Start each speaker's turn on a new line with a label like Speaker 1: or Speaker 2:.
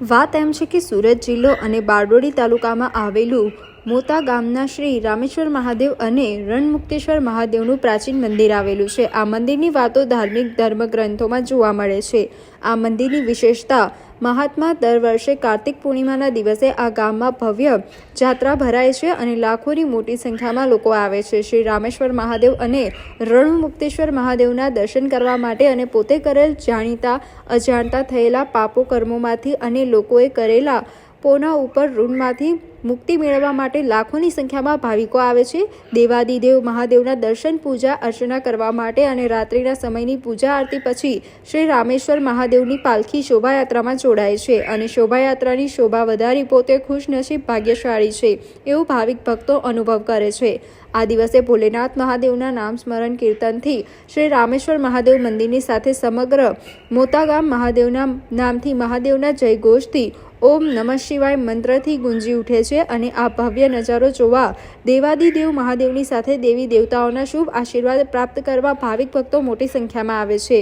Speaker 1: વાત એમ છે કે સુરત જિલ્લો અને બારડોલી તાલુકામાં આવેલું મોતા ગામના શ્રી રામેશ્વર મહાદેવ અને રણમુક્તેશ્વર મહાદેવનું પ્રાચીન મંદિર આવેલું છે. આ મંદિરની વાતો ધાર્મિક ધર્મગ્રંથોમાં જોવા મળે છે. આ મંદિરની વિશેષતા, મહાત્મા દર વર્ષે કાર્તિક પૂર્ણિમાના દિવસે આ ગામમાં ભવ્ય જાત્રા ભરાય છે અને લાખોની મોટી સંખ્યામાં લોકો આવે છે. શ્રી રામેશ્વર મહાદેવ અને રણમુક્તેશ્વર મહાદેવના દર્શન કરવા માટે અને પોતે કરેલ જાણીતા, અજાણતા થયેલા પાપો કર્મોમાંથી અને લોકોએ કરેલા પોના ઉપર ઋણમાંથી મુક્તિ મેળવવા માટે લાખોની સંખ્યામાં ભાવિકો આવે છે. દેવાદિદેવ મહાદેવના દર્શન, પૂજા, અર્ચના કરવા માટે અને રાત્રિના સમયની પૂજા આરતી પછી શ્રી રામેશ્વર મહાદેવની પાલખી શોભાયાત્રામાં જોડાય છે અને શોભાયાત્રાની શોભા વધારી પોતે ખુશનસીબ ભાગ્યશાળી છે એવું ભાવિક ભક્તો અનુભવ કરે છે. આ દિવસે ભોલેનાથ મહાદેવના નામ સ્મરણ કીર્તનથી શ્રી રામેશ્વર મહાદેવ મંદિરની સાથે સમગ્ર મોતાગામ મહાદેવના નામથી મહાદેવના જયઘોષથી ઓમ નમઃ શિવાય મંત્રથી ગુંજી ઉઠે છે અને આ ભવ્ય નજારો જોવા દેવાદિદેવ મહાદેવની સાથે દેવી દેવતાઓના શુભ આશીર્વાદ પ્રાપ્ત કરવા ભાવિક ભક્તો મોટી સંખ્યામાં આવે છે.